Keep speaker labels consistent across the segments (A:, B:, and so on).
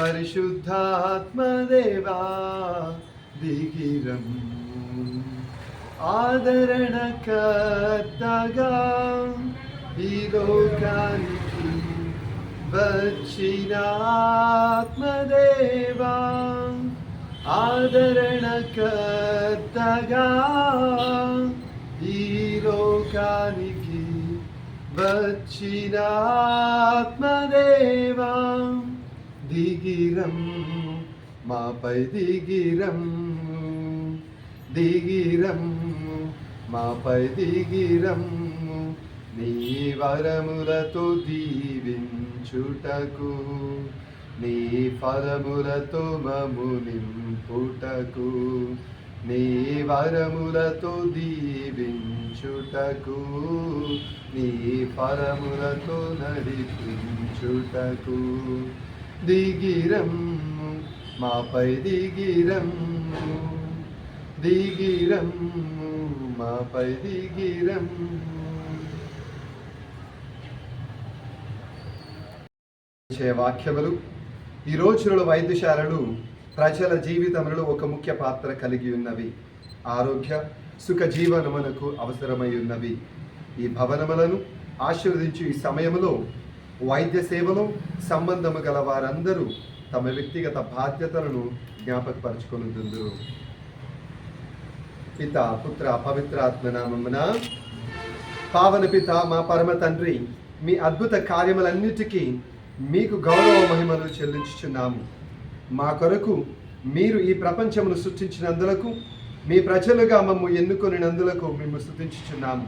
A: దిగిరం పరిశుద్ధాత్మదేవా దిగిరం ఆదరణకర్తగా ఈ లోకానికి వచ్చిన ఆత్మదేవా ఆదరణకర్తగా ఈ లోకానికి వచ్చిన ఆత్మదేవా దిగిరం మాపై దిగిరం. దిగిరం మాపై దిగిరం. నీ వరములతో దీవించుటకు నీ ఫలములతో మము నింపుటకు నీ వరములతో దీవించుటకు నీ ఫలములతో నడిపించుటకు దిగిరం మాపై దిగిరం. దిగిరం మాపై దిగిరం. వాక్యములు. ఈ రోజులలో వైద్యశాలలు ప్రజల జీవితంలో ఒక ముఖ్య పాత్ర కలిగి ఉన్నవి. ఆరోగ్య సుఖ జీవనమునకు అవసరమై ఉన్నవి. ఈ భవనములను ఆశీర్వదించు ఈ సమయంలో వైద్య సేవలో సంబంధము గల వారందరూ తమ వ్యక్తిగత బాధ్యతలను జ్ఞాపకపరచుకొనుతుందరు పిత పుత్ర పవిత్రాత్మ నామమున పావన పిత మా పరమ తండ్రి మీ అద్భుత కార్యములన్నిటికీ మీకు గౌరవ మహిమలు చెల్లించుచున్నాము. మా కొరకు మీరు ఈ ప్రపంచమును సృష్టించినందులకు మీ ప్రజలుగా మమ్ము ఎన్నుకొనినందులకు మేము స్థుతించుచున్నాము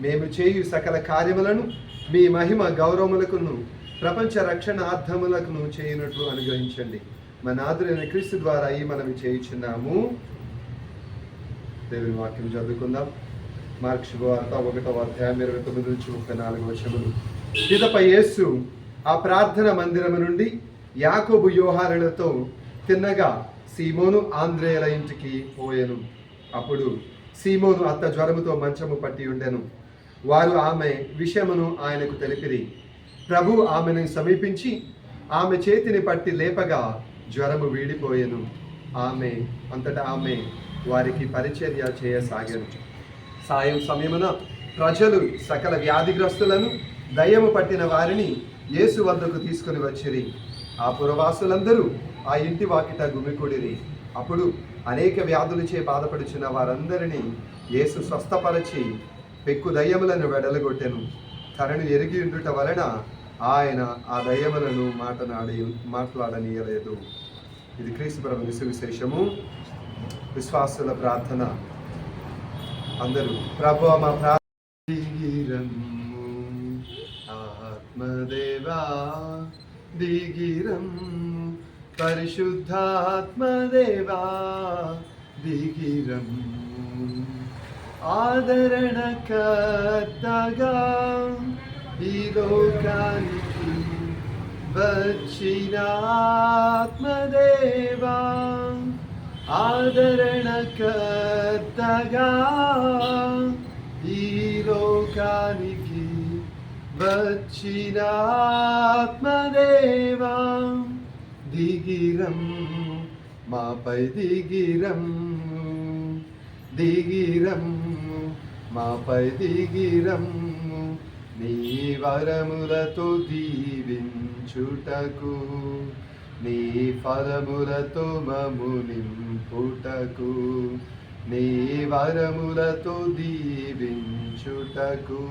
A: మేము చేయు సకల కార్యములను మీ మహిమ గౌరవములకును ప్రపంచ రక్షణ అర్థములకును చేయనట్లు అనుగ్రహించండి. మన ఆదురైన క్రీస్తు ద్వారా ఈ మనవి చేయుచున్నాము. దేవుని వాక్యం చదువుకుందాం. మార్క్ వార్త ఒకటవ అధ్యాయం ఇరవై తొమ్మిది నుంచి ముప్పై నాలుగు వచనములు. పిదపై యేసు ఆ ప్రార్థన మందిరము నుండి యాకోబు యోహానులతో తిన్నగా సీమోను ఆంధ్రేయుల ఇంటికి పోయెను. అప్పుడు సీమోను అత్త జ్వరముతో మంచము పట్టి ఉండెను. వారు ఆమె విషయమును ఆయనకు తెలిపిరి. ప్రభు ఆమెను సమీపించి ఆమె చేతిని పట్టి లేపగా జ్వరము వీడిపోయెను. ఆమె అంతటా ఆమె వారికి పరిచర్య చేయసాగాను. సాయం సమయమున ప్రజలు సకల వ్యాధిగ్రస్తులను దయ్యము పట్టిన వారిని యేసు వద్దకు తీసుకుని వచ్చిరి. ఆ పురవాసులందరూ ఆ ఇంటి వాకిట గుమికూడిరి. అప్పుడు అనేక వ్యాధులచే బాధపడుచున్న వారందరినీ యేసు స్వస్థపరచి పెక్కు దయ్యములను వెడలగొట్టెను. తనను ఎరిగి ఉండుట వలన ఆయన ఆ దయ్యములను మాటనాడి మాట్లాడనీయలేదు. ఇది క్రీస్తు ప్రభు సువిశేషము విశ్వాసుల ప్రార్థన. అందరూ ప్రభు మా ప్రార్థిరము ఆత్మదేవా దిగిరము పరిశుద్ధాత్మదేవా దిగిరము ఆదరణకర్తగా ఈ లోకానికి వచ్చిన ఆత్మదేవా ఆదరణకర్తగా ఈ లోకానికి వచ్చిన ఆత్మదేవా దిగిరం మాపై దిగిరం దిగిరం మాపై దిగిరం నీ వరములతో దీవించుటకు నీ ఫలములతో మము నింపుటకు నీ వరములతో దీవించుటకు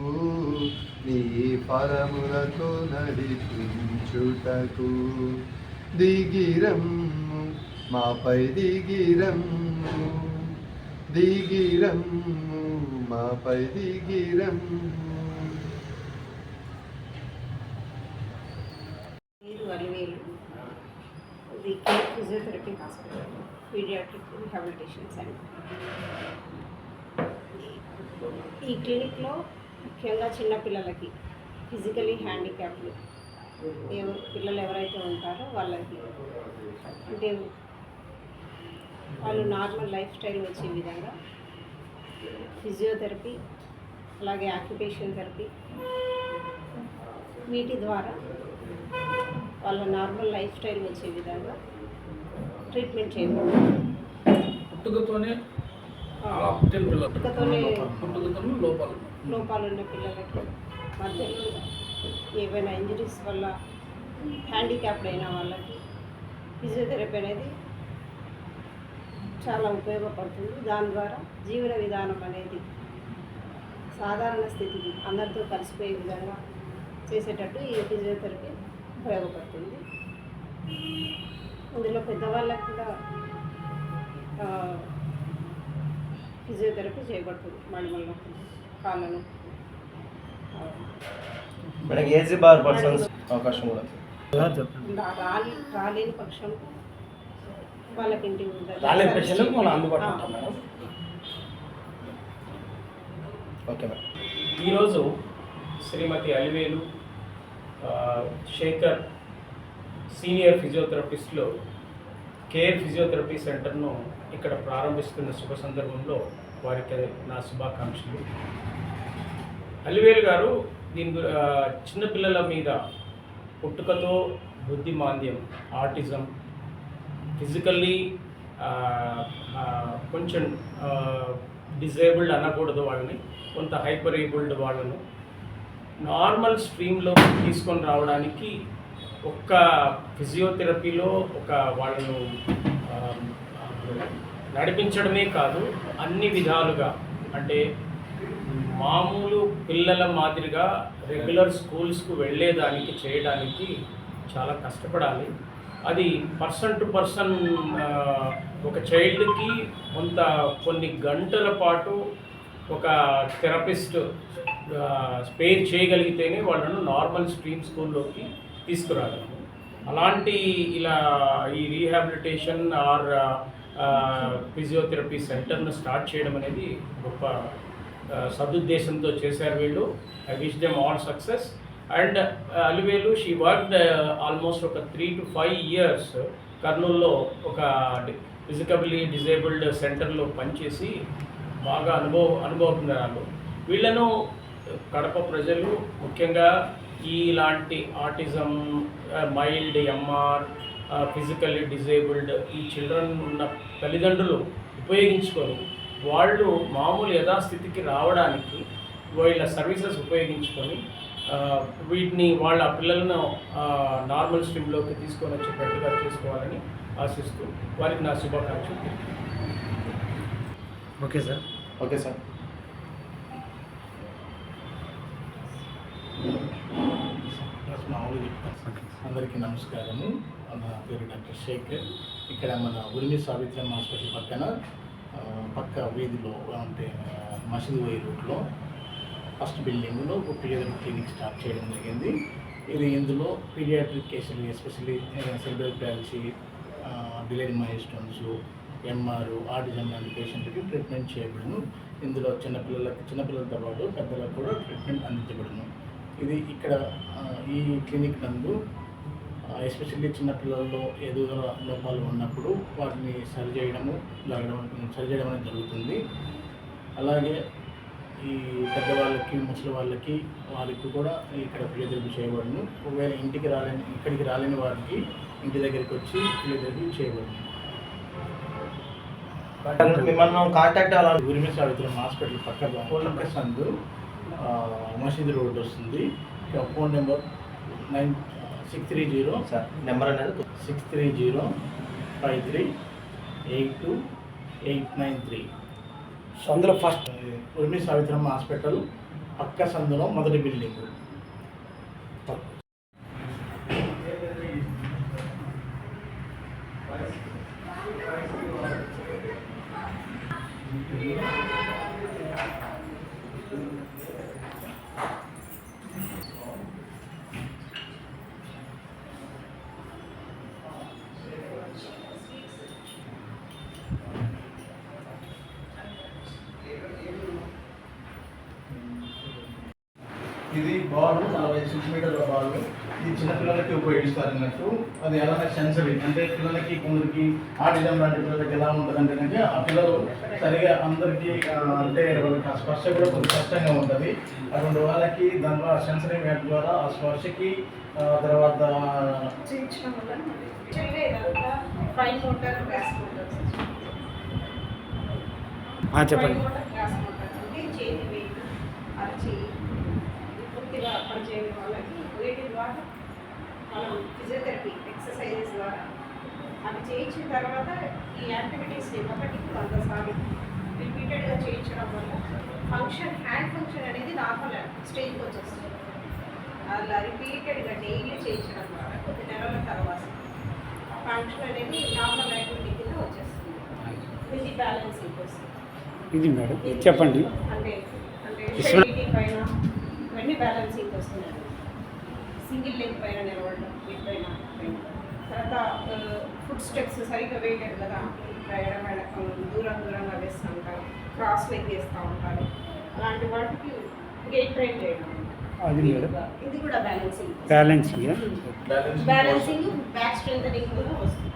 A: నీ ఫలములతో నడిపించుటకు దిగిరం మాపై దిగిరం దిగిరం మాపై దిగిరం.
B: పేరు care physiotherapy hospital paediatric rehabilitation centre ఈ క్లినిక్లో ముఖ్యంగా చిన్నపిల్లలకి ఫిజికలీ హ్యాండిక్యాప్లు ఎవరు పిల్లలు ఎవరైతే ఉంటారో వాళ్ళకి అంటే వాళ్ళు నార్మల్ లైఫ్ స్టైల్ వచ్చే విధంగా ఫిజియోథెరపీ అలాగే ఆక్యుపేషన్ థెరపీ వీటి ద్వారా వాళ్ళ నార్మల్ లైఫ్ స్టైల్ వచ్చే విధంగా ట్రీట్మెంట్ చేయబడుతుంది.
C: పుట్టుకతోనే
B: పుట్టుకతోనే
C: లోపాలు.
B: ఉన్న పిల్లలకి మధ్యలో ఏవైనా ఇంజరీస్ వల్ల హ్యాండిక్యాప్డ్ అయిన వాళ్ళకి ఫిజియోథెరపీ అనేది చాలా ఉపయోగపడుతుంది. దాని ద్వారా జీవన విధానం అనేది సాధారణ స్థితికి అందరితో కలిసిపోయే విధంగా చేసేటట్టు ఈ ఫిజియోథెరపీ ఉపయోగపడుతుంది. ఇందులో పెద్దవాళ్ళకు కూడా ఫిజియోథెరపీ చేయబడుతుంది మళ్ళీ నొప్పి కాళ్ళ నొప్పి ఆ,
D: మనకి ఏజీ బార్ పర్సన్స్ అవకాశం కూడా
B: రాలి రాలేని పక్షం వాళ్ళకి ఇంటికి
E: పక్షంలో మనం అందుబాటులో ఉంటాం మేడం.
D: Okay madam.
E: ఈరోజు శ్రీమతి అలివేలు ఆ, శేఖర్ సీనియర్ ఫిజియోథెరపిస్ట్లో కేర్ ఫిజియోథెరపీ సెంటర్ను ఇక్కడ ప్రారంభిస్తున్న శుభ సందర్భంలో వారికి నా శుభాకాంక్షలు. అలివేలు గారు దీని చిన్నపిల్లల మీద పుట్టుకతో బుద్ధి మాంద్యం ఆటిజం ఫిజికల్లీ కొంచెం డిజేబుల్డ్ అనకూడదు వాళ్ళని కొంత హైపర్ ఏబుల్డ్ వాళ్ళను. నార్మల్ స్ట్రీమ్లో తీసుకొని రావడానికి ఒక్క ఫిజియోథెరపీలో ఒక వాళ్ళను నడిపించడమే కాదు అన్ని విధాలుగా. అంటే మామూలు పిల్లల మాదిరిగా రెగ్యులర్ స్కూల్స్కు వెళ్ళేదానికి చేయడానికి చాలా కష్టపడాలి. అది పర్సన్ టు పర్సన్ ఒక చైల్డ్కి కొంత కొన్ని గంటల పాటు ఒక థెరపిస్ట్ స్పేర్ చేయగలిగితేనే వాళ్ళను నార్మల్ స్ట్రీమ్ స్కూల్లోకి తీసుకురాగలము అలాంటి ఇలా ఈ రీహాబిలిటేషన్ ఆర్ ఫిజియోథెరపీ సెంటర్ను స్టార్ట్ చేయడం అనేది గొప్ప సదుద్దేశంతో చేశారు వీళ్ళు. I wish them all success. And Alivelu she worked almost ఒక త్రీ టు ఫైవ్ ఇయర్స్ కర్నూల్లో ఒక ఫిజికబుల్లీ డిజేబుల్డ్ సెంటర్లో పనిచేసి బాగా అనుభవ అనుభవజ్ఞానాలు వీళ్ళను కడప ప్రజలు ముఖ్యంగా ఇలాంటి autism mild MR physically disabled ఈ చిల్డ్రన్ ఉన్న తల్లిదండ్రులు ఉపయోగించుకొని వాళ్ళు మామూలు యథాస్థితికి రావడానికి వీళ్ళ సర్వీసెస్ ఉపయోగించుకొని వీటిని వాళ్ళ పిల్లలను నార్మల్ స్ట్రీమ్లోకి తీసుకొని వచ్చేటట్టుగా చేసుకోవాలని ఆశిస్తూ వారికి నా శుభాకాంక్షలు
C: ఓకే సార్.
D: Okay sir.
F: అందరికీ నమస్కారము. నా పేరు డాక్టర్ శేఖర్. ఇక్కడ మన ఉరిమి సావిత్రమ్మ హాస్పిటల్ పక్కన పక్క వీధిలో అంటే మసీదు వై రూట్లో ఫస్ట్ బిల్డింగ్లో ఒక పీడియాట్రిక్ క్లినిక్ స్టార్ట్ చేయడం జరిగింది. ఇది ఇందులో పీడియాట్రిక్ కేసులు especially cerebral palsy delayed milestones MR autism లాంటి పేషెంట్కి ట్రీట్మెంట్ చేయబడును. ఇందులో చిన్నపిల్లలకు చిన్నపిల్లలతో పాటు పెద్దలకు కూడా ట్రీట్మెంట్ అందించబడును. ఇది ఇక్కడ ఈ క్లినిక్ నందు ఎస్పెషల్లీ చిన్నపిల్లల్లో ఏదో లోపాలు ఉన్నప్పుడు వాటిని సరి చేయడము జరగడం సరి చేయడం అనేది జరుగుతుంది. అలాగే ఈ పెద్దవాళ్ళకి ముసలి వాళ్ళకి వారికి కూడా ఇక్కడ ఫిజియోథెరపీ చేయబడును. ఒకవేళ ఇంటికి రాలేని ఇక్కడికి రాలేని వారికి ఇంటి దగ్గరికి వచ్చి ఫిజియోథెరపీ చేయబడును.
D: మిమ్మల్ని కాంటాక్ట్ అవ్వాలి
F: ఉరిమి సావిత్రం హాస్పిటల్ పక్క పక్క సందు ఆ, మసీదు రోడ్ వస్తుంది. Phone number nine six three zero
D: sir number అనేది
F: six three zero five three eight two eight nine three.
E: అందులో ఫస్ట్
F: ఉర్మి సావిత్రమ్మ హాస్పిటల్ పక్క సందులో మొదటి బిల్డింగ్ ఇది బాల్ నలభై సెంటీమీటర్ల బాల్. ఇది చిన్న పిల్లలకి ఉపయోగిస్తారు అన్నట్టు. అది ఎలానే సెన్సరీ అంటే పిల్లలకి కొందరికి ఆటిజం లాంటి పిల్లలకి ఎలా ఉంటుంది అంటే ఆ పిల్లలు సరిగా అందరికీ అంటే వాళ్ళకి ఆ స్పర్శ కూడా కొంచెం కష్టంగా ఉంటుంది. అటువంటి వాళ్ళకి దాని ద్వారా సెన్సరీ మ్యాప్ ద్వారా ఆ స్పర్శకి తర్వాత
B: చేయించడం ద్వారా మనం ఫిజియోథెరపీ ఎక్సర్సైజెస్ ద్వారా అవి చేయించిన తర్వాత ఈ యాక్టివిటీస్ని ఒకటికి వంద సార్లు రిపీటెడ్గా చేయించడం వల్ల ఫంక్షన్ హ్యాండ్ ఫంక్షన్ అనేది నార్మల్ స్టేజ్కి వచ్చేస్తుంది. అలా రిపీటెడ్గా డైలీ చేయించడం ద్వారా కొద్ది నెలల తర్వాత ఫంక్షన్ అనేది నార్మల్ యాక్టివిటీ కింద వచ్చేస్తుంది. ఇది బ్యాలెన్సింగ్ వస్తుంది
G: ఇది మేడం చెప్పండి.
B: అంటే అంటే పైన ఇవన్నీ బ్యాలెన్సింగ్ వస్తున్నాయి సింగిల్ లెగ్ పైన నిలబడడం లెగ్ పైన. తర్వాత ఫుడ్ స్టెప్స్ సరిగ్గా వేయలేదు కదా ఎడం ఎడకం దూరం దూరంగా వేస్తూ ఉంటారు క్రాస్ లెగ్ వేస్తూ ఉంటారు. అలాంటి వాటికి గేట్ ట్రైన్ చేయడం.
G: అది
B: ఇది కూడా balancing
G: balancing
B: balancing back strengthening కూడా వస్తుంది.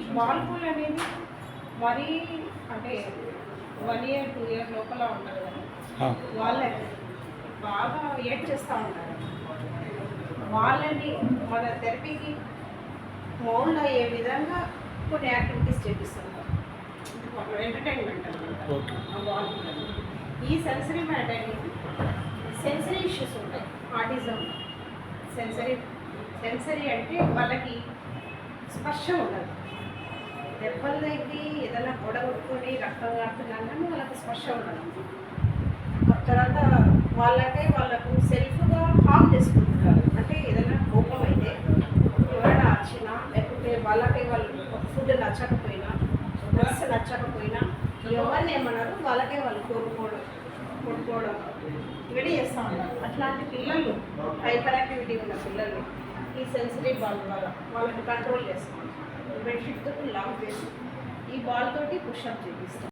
B: ఈ బాల్ పూల్ అనేది మరీ అంటే వన్ ఇయర్ టూ ఇయర్ లోపల ఉంటారు కదా. వాళ్ళే బాగా ఏడ్ చేస్తూ ఉంటారు. వాళ్ళని మన థెరపీకి మౌల్డ్ అయ్యే విధంగా కొన్ని యాక్టివిటీస్ చేపిస్తుంటారు ఎంటర్టైన్మెంట్. ఈ సెన్సరీ మ్యాట్ అనేది సెన్సరీ ఇష్యూస్ ఉంటాయి. ఆటిజం సెన్సరీ సెన్సరీ అంటే వాళ్ళకి స్పర్శ ఉండదు. దెబ్బలు తగ్గి ఏదైనా గొడ కొట్టుకొని రక్తం కారుతున్నా కానీ వాళ్ళకి స్పర్శ ఉండదు. ఆ తర్వాత వాళ్ళకే వాళ్ళకు సెల్ఫ్గా హామ్ చేసుకుంటారు. అంటే ఏదైనా కోపం అయితే ఎవరైనా వచ్చినా లేకపోతే వాళ్ళకే వాళ్ళు ఫుడ్ నచ్చకపోయినా డ్రెస్ నచ్చకపోయినా ఎవరిని ఏమన్నారు వాళ్ళకే వాళ్ళు కోరుకోవడం కొట్టుకోవడం ఇవన్నీ చేస్తూ ఉంటారు అట్లాంటి పిల్లలు హైపర్ యాక్టివిటీ ఉన్న పిల్లలు ఈ సెన్సిటివ్ బాల్ ద్వారా వాళ్ళని కంట్రోల్ చేస్తాం బెడ్షీట్తో లాక్ చేసి ఈ బాల్ తోటి పుషప్ చేపిస్తాం